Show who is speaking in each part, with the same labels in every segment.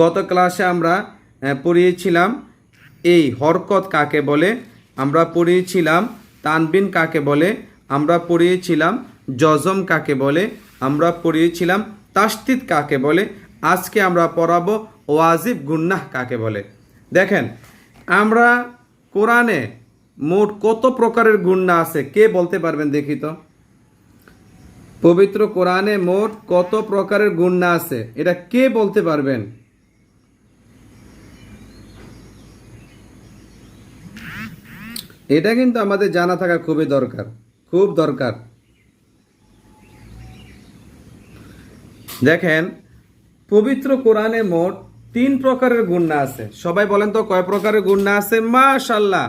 Speaker 1: গত ক্লাসে আমরা পড়িয়েছিলাম এই হরকত কাকে বলে, আমরা পড়িয়েছিলাম তানবিন কাকে বলে, আমরা পড়িয়েছিলাম জজম কাকে বলে, আমরা পড়িয়েছিলাম তাস্তিদ কাকে বলে, আজকে আমরা পড়াবো ওয়াজিব গুন্নাহ কাকে বলে। দেখেন, আমরা কোরআনে মোট কত প্রকারের গুন্না আছে, কে বলতে পারবেন দেখি তো? পবিত্র কোরআনে মোট কত প্রকারের গুন্না আছে, এটা কে বলতে পারবেন? এটা কিন্তু আমাদের জানা থাকা খুবই দরকার, খুব দরকার। দেখেন, পবিত্র কোরআনে মোট তিন প্রকারের গুন্না আছে। সবাই বলেন তো কয় প্রকারের গুন্না আছে? মাশাল্লাহ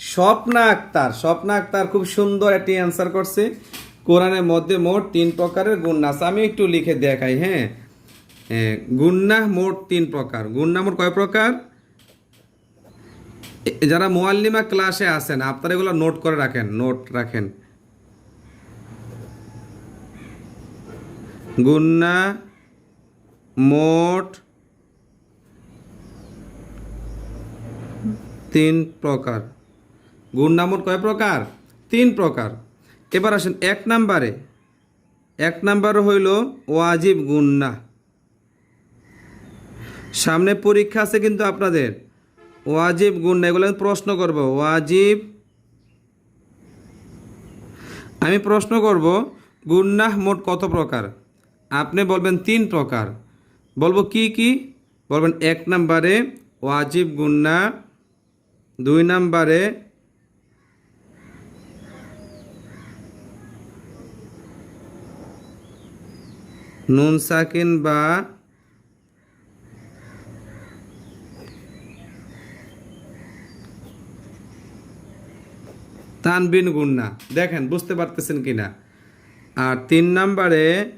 Speaker 1: স্বপ্না আক্তার। স্বপ্না আক্তার খুব সুন্দর একটি অ্যান্সার করছে। কোরআনের মধ্যে মোট তিন প্রকারের গুন্না আছে। আমি একটু লিখে দেখাই হ্যাঁ? গুন্না মোট তিন প্রকার। গুন্না মোট কয় প্রকার? যারা মোয়াল্লিমা ক্লাসে আসেন আপনারা এগুলো নোট করে রাখেন নোট রাখেন। গুন্না, মোট তিন প্রকার। গুন্না, মোট কয় প্রকার? তিন প্রকার। এবার আসেন এক নাম্বারে। এক নাম্বার হইল ওয়াজিব গুন্না। সামনে পরীক্ষা আছে কিন্তু আপনাদের। ওয়াজিব গুন্না এগুলো আমি প্রশ্ন করব। ওয়াজিব, আমি প্রশ্ন করব, গুন্নাহ মোট কত প্রকার? আপনি বলবেন তিন প্রকার। বলব কি কি? বলবেন এক নম্বরে ওয়াজিব, গুন্না। দুই নম্বরে নুন সাকিন বা তানবিন গুন্না। দেখেন, বুঝতে পারতেছেন কিনা? আর তিন নাম্বারে,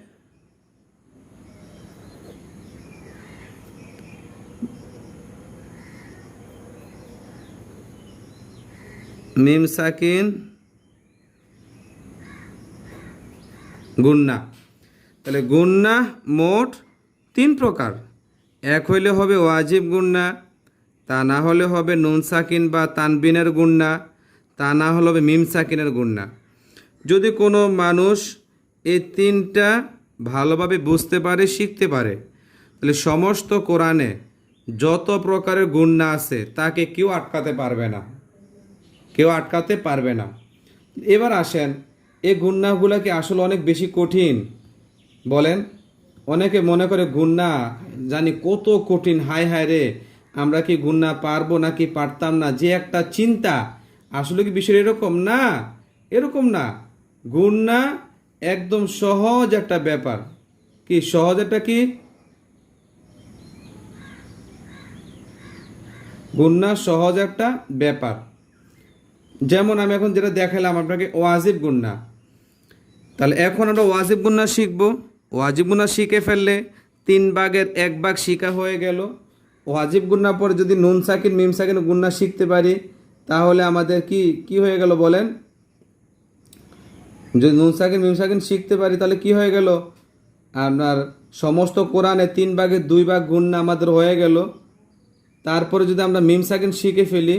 Speaker 1: মিম সাকিন গুন্না। তাহলে গুন্না মোট তিন প্রকার। এক হইলে হবে ওয়াজিব গুন্না, তা না হলে হবে নুন সাকিন বা তানবিনের গুন্না। তা না হলে মিম সাকিনের গুন্না। যদি কোনো মানুষ এই তিনটা ভালোভাবে বুঝতে পারে, শিখতে পারে, তাহলে সমস্ত কোরআনে যত প্রকারের গুন্না আছে, তাকে কেউ আটকাতে পারবে না। কেউ আটকাতে পারবে না। এবার আসেন, এই গুন্নাগুলো কি আসলে অনেক বেশি কঠিন? বলেন, অনেকে মনে করে গুন্না জানি কত কঠিন, হায় হায় রে, আমরা কি গুন্না পারব নাকি পারতাম না? যে একটা চিন্তা আসলে কি বিষয় এরকম? না এরকম না। গুন্না একদম সহজ একটা ব্যাপার। কি সহজ একটা কি? গুন্না সহজ একটা ব্যাপার। যেমন আমি এখন যেটা দেখালাম, আপনাকে ওয়াজিব গুন্না তাহলে এখন আমরা ওয়াজিব গুন্না শিখব। ওয়াজিব গুন্না শিখে ফেললে তিন ভাগের এক ভাগ শিখা হয়ে গেল। ওয়াজিব গুন্না পরে যদি নুন সাকিন, মিম সাকিন গুন্না শিখতে পারি তাহলে আমাদের কি কি হয়ে গেল বলেন? যদি নুন সাকিন মিম সাকিন শিখতে পারি, তাহলে কি হয়ে গেল? আপনার সমস্ত কোরআনে তিন ভাগের দুই ভাগ গুন্না আমাদের হয়ে গেল। তারপরে যদি আমরা মিম সাকিন শিখে ফেলি,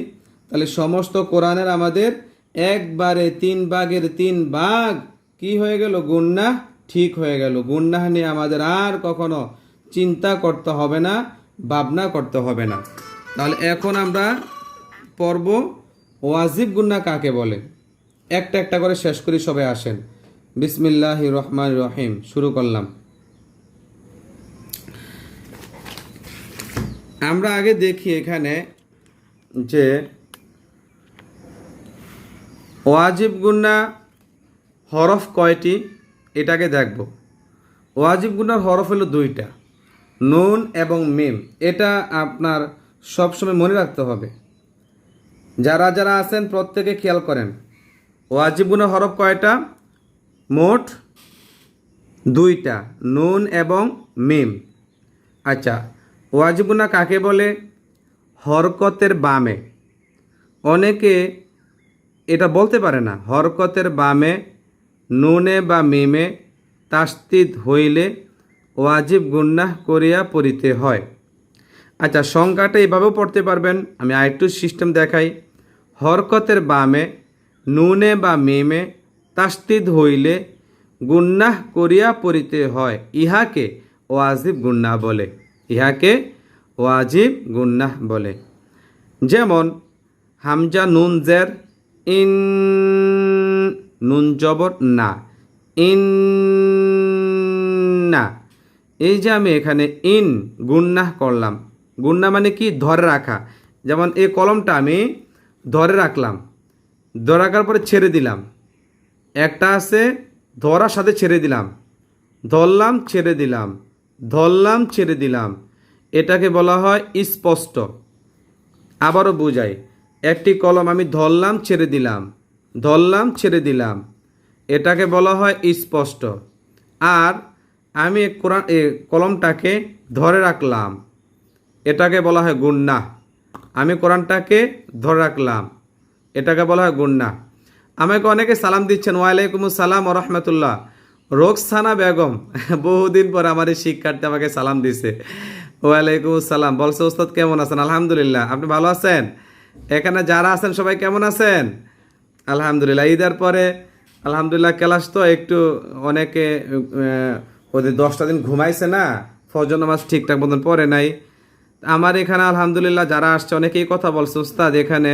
Speaker 1: তাহলে সমস্ত কোরআনের আমাদের একবারে তিন ভাগের তিন ভাগ কি হয়ে গেল? গুন্না ঠিক হয়ে গেল। গুন্নাহ নিয়ে আমাদের আর কখনো চিন্তা করতে হবে না, ভাবনা করতে হবে না। তাহলে এখন আমরা পর্ব ওয়াজিব গুন্না কাকে বলে? একটা একটা করে শেষ করি, সবাই আসেন। বিসমিল্লাহ রহমান রহিম, শুরু করলাম। আমরা আগে দেখি এখানে যে ওয়াজিব গুন্না হরফ কয়টি? এটাকে দেখব। ওয়াজিব গুন্নার হরফ হলো দুইটা, নুন এবং মিম। এটা আপনার সবসময় মনে রাখতে হবে। যারা যারা আছেন প্রত্যেকে খেয়াল করেন। ওয়াজিব গুন্নার হরফ কয়টা? মোট দুইটা, নুন এবং মিম। আচ্ছা ওয়াজিবুনা কাকে বলে? হরকতের বামে। অনেকে এটা বলতে পারে না, হরকতের বামে, নুনে বা মিমে তাস্তিদ হইলে ওয়াজিব গুন্নাহ করিয়া পড়িতে হয়। আচ্ছা সংখ্যাটা এভাবেও পড়তে পারবেন। আমি আরেকটু সিস্টেম দেখাই। হরকতের বামে, নুনে বা মেমে তাস্তিদ হইলে গুন্নাহ করিয়া পড়িতে হয়। ইহাকে ওয়াজিব গুন্নাহ বলে। ইহাকে ওয়াজিব গুন্নাহ বলে। যেমন, হামজা নুন জের, ইন নুন জবর না, ইন না। এই যে আমি এখানে ইন গুন্নাহ করলাম গুন্না মানে কি? ধরে রাখা। যেমন এই কলমটা আমি ধরে রাখলাম। ধরে রাখার পরে ছেড়ে দিলাম। একটা আছে, ধরার সাথে ছেড়ে দিলাম। ধরলাম, ছেড়ে দিলাম। ধরলাম, ছেড়ে দিলাম। এটাকে বলা হয় স্পষ্ট। আবারও বুঝাই। একটি কলম আমি ধরলাম, ছেড়ে দিলাম। ধরলাম, ছেড়ে দিলাম। এটাকে বলা হয় স্পষ্ট। আর আমি কোরআন কলমটাকে ধরে রাখলাম। এটাকে বলা হয় গুন্না। আমি কোরআনটাকে ধরে রাখলাম। এটাকে বলা হয় গুন্না। আমাকে অনেকে সালাম দিচ্ছেন, ওয়ালাইকুম সালাম রহমতুল্লাহ। রোকসানা বেগম, বহুদিন পর আমার এই শিক্ষার্থী আমাকে সালাম দিছে। ওয়ালাইকুম সালাম বলছে, ওস্তাদ, কেমন আছেন? আলহামদুলিল্লাহ। আপনি ভালো আছেন? এখানে যারা আছেন, সবাই কেমন আছেন? আলহামদুলিল্লাহ। ঈদের পরে, আলহামদুলিল্লাহ, ক্লাস তো একটু অনেকে ওদের দশটা দিন ঘুমাইছে না। ফজর নামাজ ঠিকঠাক মতন পড়ে নাই। আমার এখানে আলহামদুলিল্লাহ যারা আসছে, অনেকেই কথা বলছে, উস্তাদ, এখানে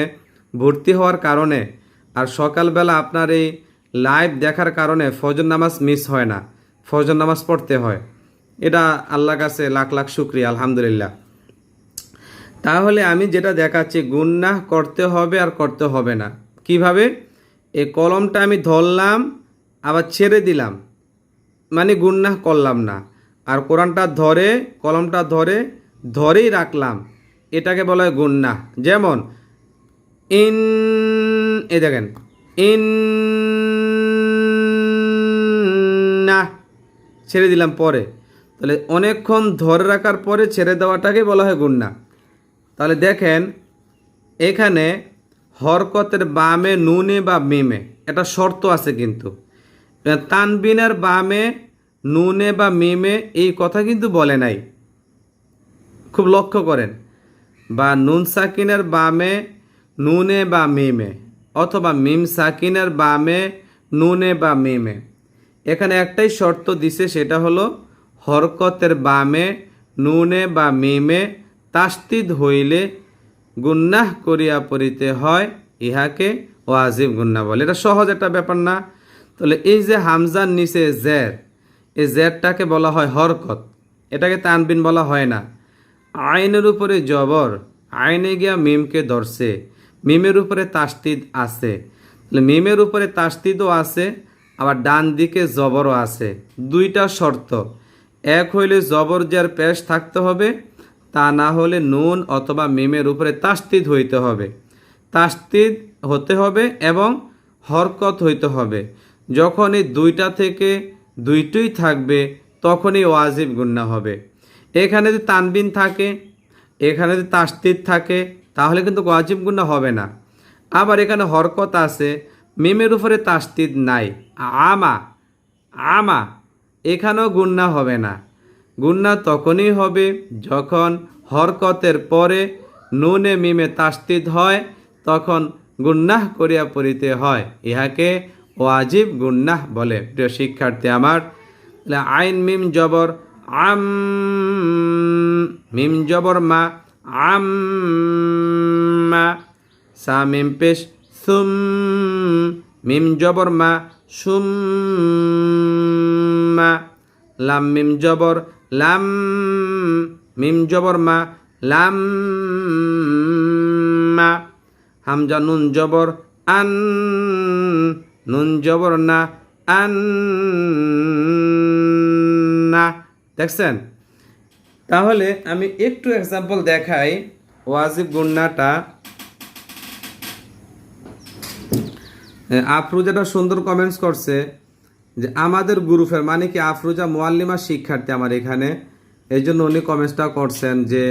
Speaker 1: ভর্তি হওয়ার কারণে আর সকালবেলা আপনার এই লাইভ দেখার কারণে ফজর নামাজ মিস হয় না, ফজর নামাজ পড়তে হয়। এটা আল্লাহ কাছে লাখ লাখ শুক্রিয়া, আলহামদুলিল্লাহ। তাহলে আমি যেটা দেখাচ্ছি গুন্নাহ করতে হবে আর করতে হবে না। কীভাবে? এই কলমটা আমি ধরলাম, আবার ছেড়ে দিলাম। মানে গুন্নাহ করলাম না। আর কোরআনটা ধরে, কলমটা ধরে ধরেই রাখলাম, এটাকে বলা হয় গুন্নাহ যেমন, ইন, এ দেখেন, ইন, না, ছেড়ে দিলাম পরে। তাহলে অনেকক্ষণ ধরে রাখার পরে ছেড়ে দেওয়াটাকে বলা হয় গুন্না। তাহলে দেখেন, এখানে হরকতের বামে নুনে বা মিমে, এটা শর্ত আছে কিন্তু। তানবিনের বামে নুনে বা মিমে এই কথা কিন্তু বলে নাই। খুব লক্ষ্য করেন। বা নুন সাকিনের বামে নুনে বা মিমে, অথবা মিম সাকিনের বামে নুনে বা মিমে। এখানে একটাই শর্ত দিছে, সেটা হলো হরকতের বামে নুনে বা মিমে তাস্তিদ হইলে গুন্নাহ করিয়া পড়িতে হয়, ইহাকে ওয়াজিব গুন্না বলে। এটা সহজ একটা ব্যাপার না। তাহলে এই যে হামজার নিচে জের, এই জেরটাকে বলা হয় হরকত। এটাকে তানবিন বলা হয় না। আইনের উপরে জবর, আইনে গিয়া মিমকে ধরছে। মিমের উপরে তাস্তিদ আছে। তাহলে মিমের উপরে তাস্তিদও আছে, আবার ডান দিকে জবরও আছে। দুইটা শর্ত। এক হইলে জবর যার পেশ থাকতে হবে, তা না হলে নুন অথবা মিমের উপরে তাস্তিদ হইতে হবে। তাস্তিদ হতে হবে এবং হরকত হইতে হবে। যখন এই দুইটা থেকে দুইটাই থাকবে, তখনই ওয়াজিব গুন্না হবে। এখানে যদি তানবিন থাকে, এখানে যদি তাস্তিদ থাকে, তাহলে কিন্তু ওয়াজিব গুন্না হবে না। আবার এখানে হরকত আছে, মিমের উপরে তাস্তিদ নাই। আমা আমা, এখানেও গুন্না হবে না। গুন্না তখনই হবে যখন হরকতের পরে নুনে মিমে তাস্তিদ হয়, তখন গুন্নাহ করিয়া পড়িতে হয়। ইহাকে ওয়াজিব গুন্নাহ বলে। প্রিয় শিক্ষার্থী আমার আইন মিম জবর আম মিম জবর মা, আম মা, সা মিম পেশ সুম, মিম জবর মা লাম মিম জবর, লাম মিম জবর মা, লাম মা, হামজা নুন জবর, আন নুন জবর না, আন না। দেখছেন? তাহলে আমি একটু এক্সাম্পল দেখাই ওয়াজিব গুন্নাটা। আফরুজাটা সুন্দর কমেন্টস করছে যে, আমাদের গ্রুপের মানে কি আফরুজা মোয়াল্লিমা শিক্ষার্থী আমার এখানে? এই জন্য উনি কমেন্টসটা করছেন যে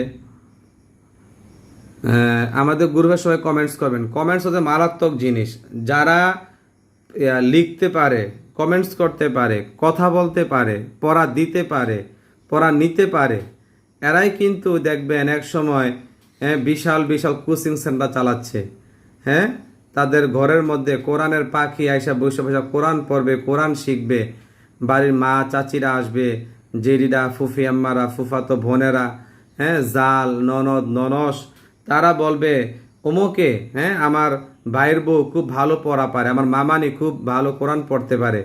Speaker 1: আমাদের গ্রুপের সবাই কমেন্টস করবেন। কমেন্টস হচ্ছে মারাত্মক জিনিস। যারা লিখতে পারে কমেন্টস করতে পারে, কথা বলতে পারে, পড়া দিতে পারে পড়া নিতে পারে। এরাই কিন্তু দেখবেন এক সময় হ্যাঁ বিশাল বিশাল কোচিং সেন্টার চালাচ্ছে। হ্যাঁ তাদের ঘরের মধ্যে কোরআনের পাখি আইসা বসে বসে কোরআন পড়বে, কোরআন শিখবে। বাড়ির মা, চাচিরা আসবে, জেরিরা, ফুফি আম্মারা, ফুফাতো বোনেরা হ্যাঁ জাল, ননদ, ননস, তারা বলবে অমুকে হ্যাঁ আমার ভাইয়ের বউ খুব ভালো পড়া পারে, আমার মামানি খুব ভালো কোরআন পড়তে পারে।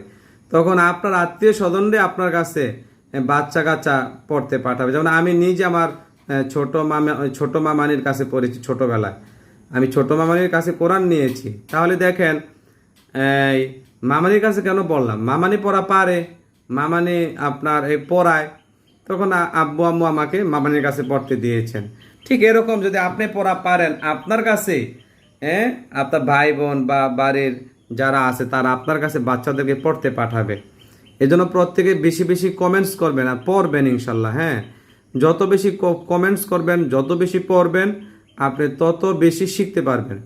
Speaker 1: তখন আপনার আত্মীয় স্বজনরে আপনার কাছে বাচ্চা কাচ্চা পড়তে পাঠাবে। যেমন আমি নিজে আমার ছোট মামা ছোট মামানির কাছে পড়েছি ছোটবেলায়। আমি ছোট মামানির কাছে কোরআন নিয়েছি। তাহলে দেখেন, এই মামানির কাছে কেন বললাম? মামানি পড়া পারে, মামানি আপনার এই পড়ায়। তখন আব্বু আম্মু আমাকে মামানির কাছে পড়তে দিয়েছেন। ঠিক এরকম যদি আপনি পড়া পারেন, আপনার কাছে হ্যাঁ আপনার ভাই বোন বা বাড়ির যারা আছে, তারা আপনার কাছে বাচ্চাদেরকে পড়তে পাঠাবে। এজন্য প্রত্যেকে বেশি বেশি কমেন্টস করবেন আর পড়বেন ইনশাল্লাহ হ্যাঁ। যত বেশি কমেন্টস করবেন, যত বেশি পড়বেন, আপনি তত বেশি শিখতে পারবেন।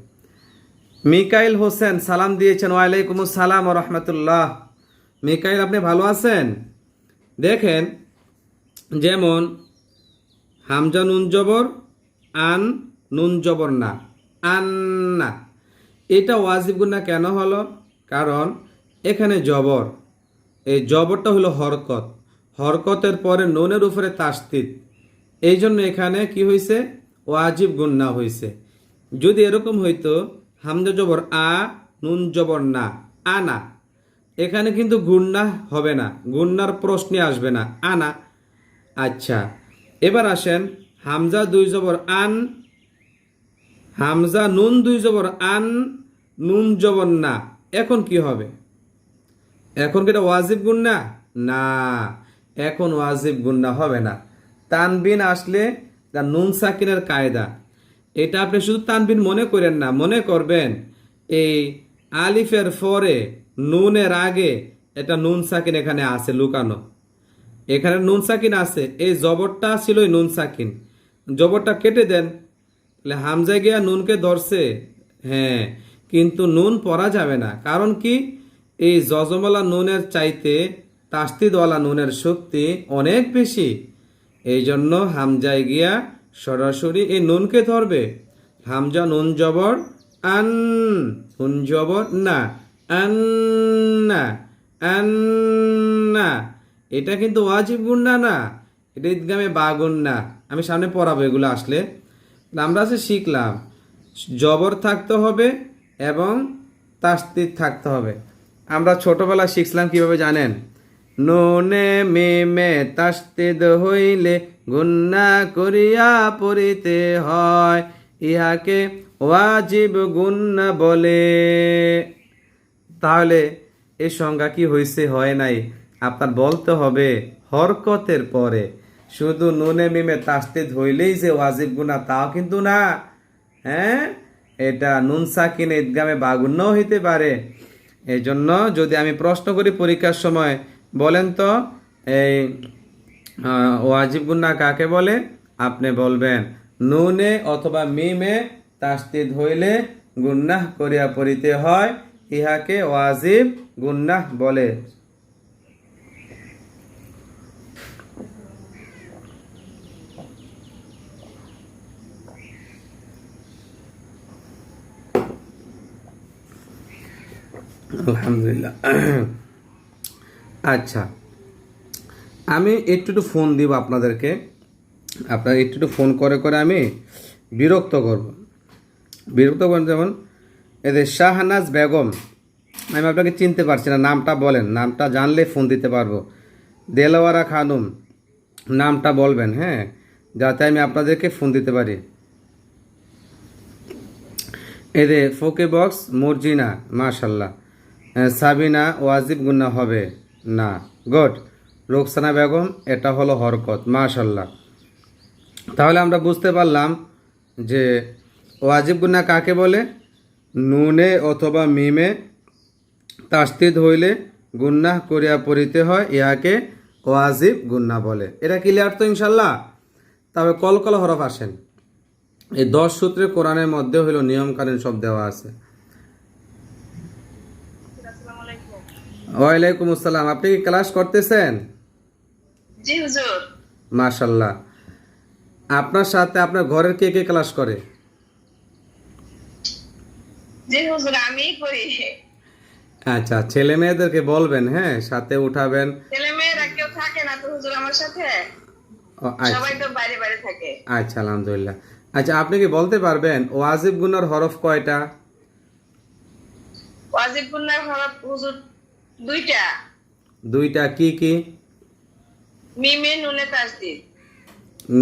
Speaker 1: মিকাইল হোসেন, সালাম দিয়েছেন। ওয়ালাইকুম সালাম রহমতুল্লাহ। মিকাইল, আপনি ভালো আছেন? দেখেন, যেমন, হামজা নুন জবর, আন নুন জবর না আন্না এটা ওয়াজিব গুন্না কেন হলো? কারণ, এখানে জবর। এই জবরটা হলো হরকত। হরকতের পরে নুনের উপরে তাস্তিত। এই জন্য এখানে কি হয়েছে ওয়াজিব গুন্না হয়েছে যদি এরকম হইতো, হামজা জবর আ, নুন জবর না। আনা এখানে কিন্তু গুন্না হবে না। গুন্নার প্রশ্নে আসবে না। আনা আচ্ছা এবার আসেন হামজা দুই জবর আন, হামজা নুন দুই জবর আন, নুন জবর না। এখন কি হবে? এখন কি এটা ওয়াজিব গুন্না না? এখন ওয়াজিব গুন্না হবে না। তানবিন আসলে তা নুন সাকিনের কায়দা। এটা আপনি শুধু তানবিন মনে করেন না, মনে করবেন, এই আলিফের পরে নুনের আগে এটা নুন সাকিন এখানে আছে লুকানো। এখানে নুন সাকিন আছে, এই জবরটা ছিল নুন সাকিন। জবরটা কেটে দেন, তাহলে হামজায় গিয়া নুনকে ধরছে হ্যাঁ কিন্তু নুন পরা যাবে না। কারণ কি? এই জজমলা নুনের চাইতে তাস্তিদওয়ালা নুনের শক্তি অনেক বেশি। এই জন্য হামজায় গিয়া সরাসরি এই নুনকে ধরবে। হামজা নুন জবর, আন, নুন জবর না আন্না আন্না এটা কিন্তু ওয়াজিব গুন্না না এটা ঈদগামে বা গুন্না আমি সামনে পড়াবো এগুলো আসলে। আমরা আছে শিখলাম, জবর থাকতে হবে এবং তাস্তিদ থাকতে হবে। আমরা ছোটবেলা শিখছিলাম কীভাবে জানেন? নুনে মেমে তাস্তিদ হইলে গুন্না করিয়া পড়িতে হয়। ইহাকে ওয়াজিব গুন্না বলে। তাহলে এই সংজ্ঞা কি হয়েছে হয় নাই? আপনার বলতে হবে, হরকতের পরে। শুধু নুনে মিমে তাস্তে ধইলেই যে ওয়াজিব গুনা তাও কিন্তু না। হ্যাঁ? এটা নুন সাকিন ঈদগামে বাগুন্নও হইতে পারে। এই জন্য যদি আমি প্রশ্ন করি পরীক্ষার সময়, বলেন তো, এই ওয়াজিব গুন্না কাকে বলে? আপনি বলবেন, নুনে অথবা মিমে তাস্তিদ হইলে গুন্নাহ করিয়া পড়িতে হয়, ইহাকে ওয়াজিব গুন্নাহ বলে। আলহামদুলিল্লাহ। আচ্ছা আমি একটু একটু ফোন দিব আপনাদেরকে। আপনার একটু একটু ফোন করে করে আমি বিরক্ত করব। বিরক্ত করেন যেমন এদের শাহনাজ বেগম, আমি আপনাকে চিনতে পারছি না, নামটা বলেন, নামটা জানলে ফোন দিতে পারব। দেলওয়ারা খানুম, নামটা বলবেন হ্যাঁ যাতে আমি আপনাদেরকে ফোন দিতে পারি। এদের ফোকে বক্স, মর্জিনা মাশাল্লাহ সাবিনা ওয়াজিব গুন্না হবে। না, গুড। রোকসানা বেগম, এটা হলো হরকত মাশাল্লাহ তাহলে আমরা বুঝতে পারলাম যে ওয়াজিব গুন্না কাকে বলে? নুনে অথবা মিমে তাস্তিদ হইলে গুন্নাহ করিয়া পড়িতে হয়, ইহাকে ওয়াজিব গুন্না বলে। এটা ক্লিয়ার তো ইনশাল্লাহ তবে কলকল হরফ আসেন। এই দশ সূত্রে কোরআনের মধ্যে হইল নিয়ম কানুন সব দেওয়া আছে। ওয়ালাইকুম আসসালাম। আপনি কি ক্লাস করতেছেন?
Speaker 2: জি হুজুর।
Speaker 1: মাশাল্লাহ আপনার সাথে আপনার ঘরের কে কে ক্লাস করে?
Speaker 2: জি হুজুর আমি করি।
Speaker 1: আচ্ছা ছেলে মেয়েদেরকে বলবেন হ্যাঁ সাথে উঠাবেন।
Speaker 2: ছেলে মেয়েরা কেউ থাকে না তো হুজুর আমার সাথে?
Speaker 1: ও, আচ্ছা।
Speaker 2: সবাই তো বাইরে বাইরে থাকে।
Speaker 1: আচ্ছা আলহামদুলিল্লাহ। আচ্ছা আপনি কি বলতে পারবেন ওয়াজিব গুনার হরফ কয়টা?
Speaker 2: ওয়াজিব গুন্নার হরফ হুজুর দুইটা।
Speaker 1: দুইটা কি কি?
Speaker 2: মিমে নুনে তাসদিদ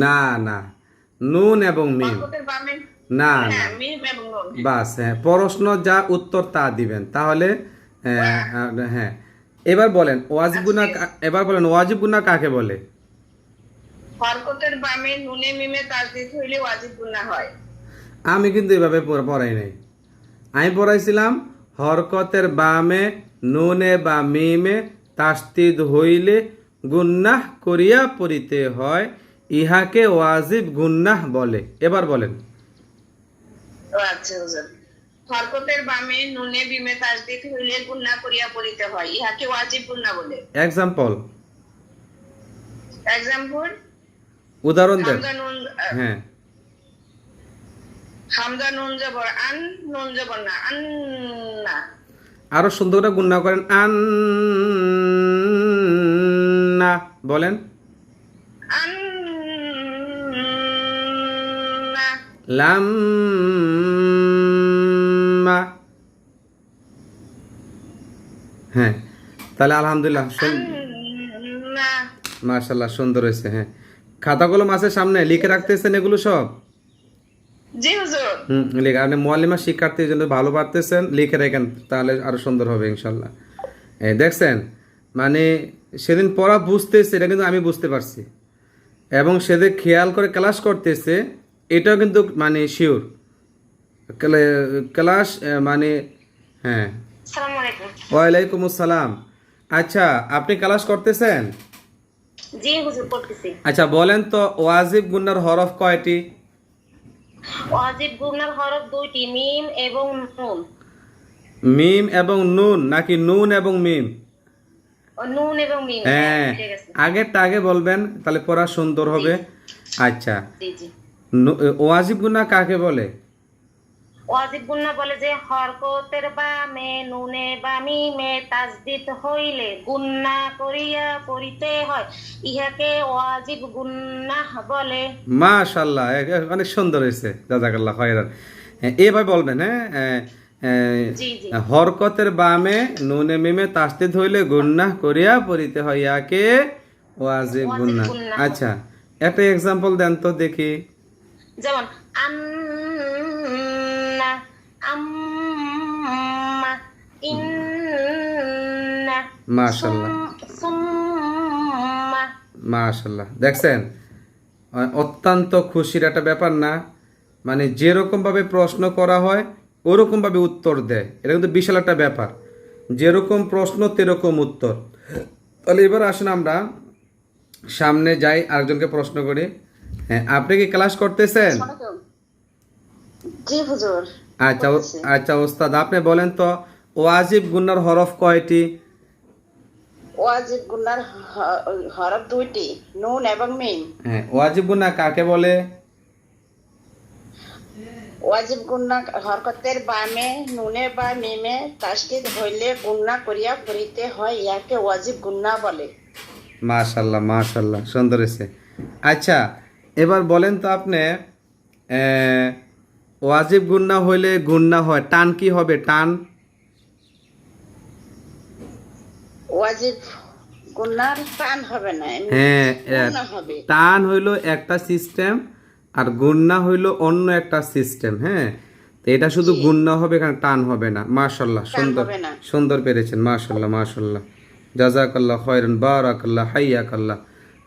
Speaker 1: না না। নুন এবং মিম। না না।
Speaker 2: হ্যাঁ নুন।
Speaker 1: বাস হ্যাঁ প্রশ্ন যা উত্তর তা দিবেন। তাহলে হ্যাঁ, এবার বলেন ওয়াজিব গুনা এবার বলেন ওয়াজিব গুনা কাকে বলে?
Speaker 2: হরকতের বামে নুনে মিমে তাসদিদ হইলে ওয়াজিব গুন্না হয়।
Speaker 1: আমি কিন্তু এভাবে পড়াই নাই। আমি পড়াইছিলাম হরকতের বামে নুনে বা মিমে তাস্তিদ হইলে গুন্নাহ করিয়া পড়িতে হয় ইহাকে ওয়াজিব গুন্নাহ বলে। এবার বলেন।
Speaker 2: আচ্ছা হুজুর। হরকতের বামে নুনে বিমে তাসদিদ হইলে গুন্না করিয়া পড়িতে হয় ইহাকে ওয়াজিব গুন্না বলে।
Speaker 1: এক্সাম্পল
Speaker 2: এক্সাম্পল
Speaker 1: উদাহরণ দেন। হ্যাঁ।
Speaker 2: হামজা নুন জবর আন নুন জবর না আন না।
Speaker 1: আরও সুন্দর করে গুন্না করেন। আন না বলেন হ্যাঁ তাহলে আলহামদুলিল্লাহ
Speaker 2: না
Speaker 1: সুন্দর হয়েছে হ্যাঁ। খাতাগুলো মাসের সামনে লিখে রাখতেছেন এগুলো সব?
Speaker 2: জি হুজুর।
Speaker 1: হুম আপনি মোয়ালিমা শিক্ষার্থীর জন্য ভালো পারতেছেন লিখে রাখেন তাহলে আরও সুন্দর হবে ইনশাল্লাহ। দেখছেন? মানে সেদিন পড়া বুঝতেছে এটা কিন্তু আমি বুঝতে পারছি। এবং সেদিন খেয়াল করে ক্লাস করতেছে এটাও কিন্তু মানে শিওর। ক্লাস মানে হ্যাঁ। ওয়ালাইকুম আসসালাম। আচ্ছা আপনি ক্লাস করতেছেন? আচ্ছা বলেন তো ওয়াজিব গুন্নার হরফ কয়টি?
Speaker 2: ওয়াজিব গুনার হরফ দুইটি মিম এবং নুন।
Speaker 1: মিম এবং নুন নাকি নুন এবং মিম?
Speaker 2: নুন এবং মিম
Speaker 1: হ্যাঁ
Speaker 2: ঠিক
Speaker 1: আগেরটা আগে বলবেন তাহলে পড়া সুন্দর হবে। আচ্ছা। ওয়াজিব গুনা কাকে বলে?
Speaker 2: ওয়াজিব গুন্না বলে যে হরকতের বামে নুনে বা মিমে তাজদিদ হইলে গুন্না করিয়া পড়িতে হয়। ইহাকে ওয়াজিব গুন্না বলে।
Speaker 1: এ- অনেক সুন্দর হয়েছে। জাজাকাল্লাহ খয়রান। এভাবে বলবেন হ্যাঁ? হরকতের বামে নুনে মিমে তাস্তিদ হইলে গুন্না করিয়া পড়িতে হয়। ইয়াকে ওয়াজিব গুন্না
Speaker 2: গুন্নাহ।
Speaker 1: আচ্ছা একটা এক্সাম্পল দেন তো দেখি।
Speaker 2: যেমন আন্না আম্মা ইন্না
Speaker 1: মাশাল্লাহ দেখছেন? অত্যন্ত খুশির একটা ব্যাপার না? মানে যেরকম ভাবে প্রশ্ন করা হয় ওরকম ভাবে উত্তর দেয়। এটা কিন্তু বিশাল একটা ব্যাপার। যেরকম প্রশ্ন তেরকম উত্তর। তাহলে এবার আসুন আমরা সামনে যাই আরেকজনকে প্রশ্ন করি। হ্যাঁ আপনি কি ক্লাস করতেছেন?
Speaker 2: জি হুজুর।
Speaker 1: আচ্ছা আচ্ছা ওস্তাদ আপনি বলেন তো ওয়াজিব গুন্নার হরফ কয়টি?
Speaker 3: ওয়াজিব গুনার হ- হরফ দুইটি নুন এবং মিম।
Speaker 1: হ্যাঁ ওয়াজিব গুন্না কাকে বলে?
Speaker 3: ওয়াজিব গুন্না হরকতের বামে নুনে বা মিমে তাসদিদ হইলে গুন্না করিয়া পড়িতে হয় ইয়াকে ওয়াজিব গুন্না বলে।
Speaker 1: মাশাল্লাহ মাশাল্লাহ সুন্দর হয়েছে। আচ্ছা এবার বলেন তো আপনি ওয়াজিব গুন্না হইলে গুন্না হয় টান কি হবে? টান?
Speaker 3: টান হবে না
Speaker 1: হ্যাঁ টান হইল একটা সিস্টেম আর গুন্না হইল অন্য একটা সিস্টেম হ্যাঁ? তো এটা শুধু গুন্না হবে এখানে টান হবে না? মাশাল্লাহ সুন্দর সুন্দর পেরেছেন মাশাল্লাহ মাশাল্লাহ জাজাকাল্লাহ খয়রন বারাকাল্লাহ হাইয়াকাল্লাহ।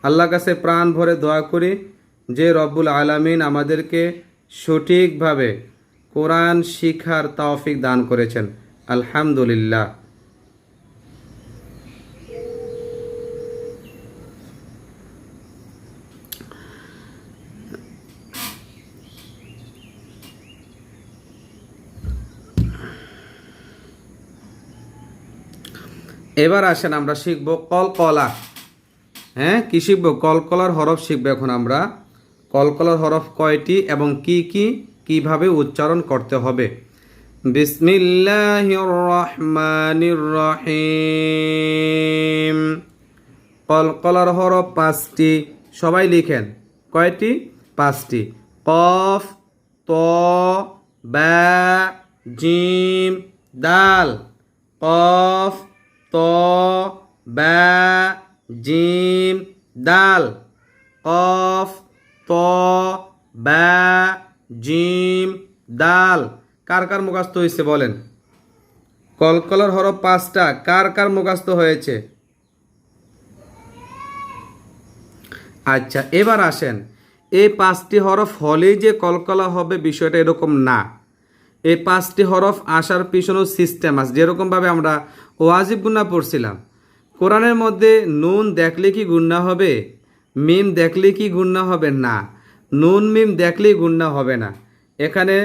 Speaker 1: আল্লাহ কাছে প্রাণ ভরে দোয়া করি যে রব্বুল আলামিন আমাদেরকে সঠিকভাবে কোরআন শিখার তাওফিক দান করেছেন। আলহামদুলিল্লাহ। এবার আসেন আমরা শিখব কলকলা। হ্যাঁ কি শিখব? কলকলার হরফ শিখব এখন আমরা। কলকলার হরফ কয়টি এবং কি কি? কীভাবে উচ্চারণ করতে হবে? কলকলার হরফ পাঁচটি। সবাই লিখেন। কয়টি? পাঁচটি। কফ, ত, বা, জিম, দাল। কফ ত, বা, জিম, দাল। কফ, ত, বা, জিম, দাল। কার কার মুখস্থ হয়েছে বলেন? কলকলার হরফ পাঁচটা। কার কার মুখস্থ হয়েছে? আচ্ছা এবার আসেন। এই পাঁচটি হরফ হলেই যে কলকলা হবে বিষয়টা এরকম না। এই পাঁচটি হরফ আসার পিছনেও সিস্টেম আছে। যেরকমভাবে আমরা ওয়াজিব গুন্না পড়ছিলাম। কোরআনের মধ্যে নুন দেখলে কি গুন্না হবে? মিম দেখলে কি গুন্না হবে না? নুন মিম দেখলেই গুন্না হবে না। এখানে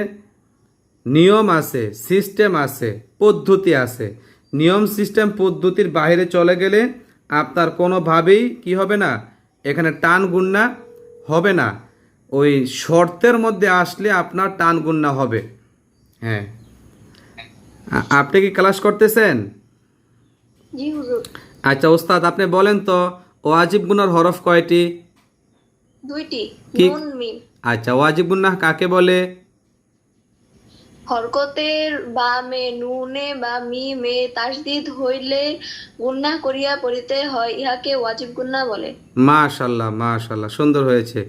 Speaker 1: নিয়ম আছে সিস্টেম আছে, পদ্ধতি আছে। নিয়ম সিস্টেম পদ্ধতির বাইরে চলে গেলে আপনার কোনোভাবেই কি হবে না? এখানে টান গুন্না হবে না। ওই শর্তের মধ্যে আসলে আপনার টান গুন্না হবে। হ্যাঁ। আপনি কি ক্লাস করতেছেন?
Speaker 4: জি হুজুর।
Speaker 1: আচ্ছা ওস্তাদ আপনি বলেন তো ওয়াজিব গুনার হরফ কয়টি?
Speaker 4: দুইটি
Speaker 1: কি?
Speaker 4: নুন মিম।
Speaker 1: আচ্ছা ওয়াজিব গুন্না কাকে বলে?
Speaker 4: হরকতের বামে নুনে বা মিমে তাসদিদ হইলে গুন্না করিয়া পড়িতে হয় ইহাকে ওয়াজিব গুন্না বলে।
Speaker 1: মাশাল্লাহ মাশাল্লাহ সুন্দর হয়েছে।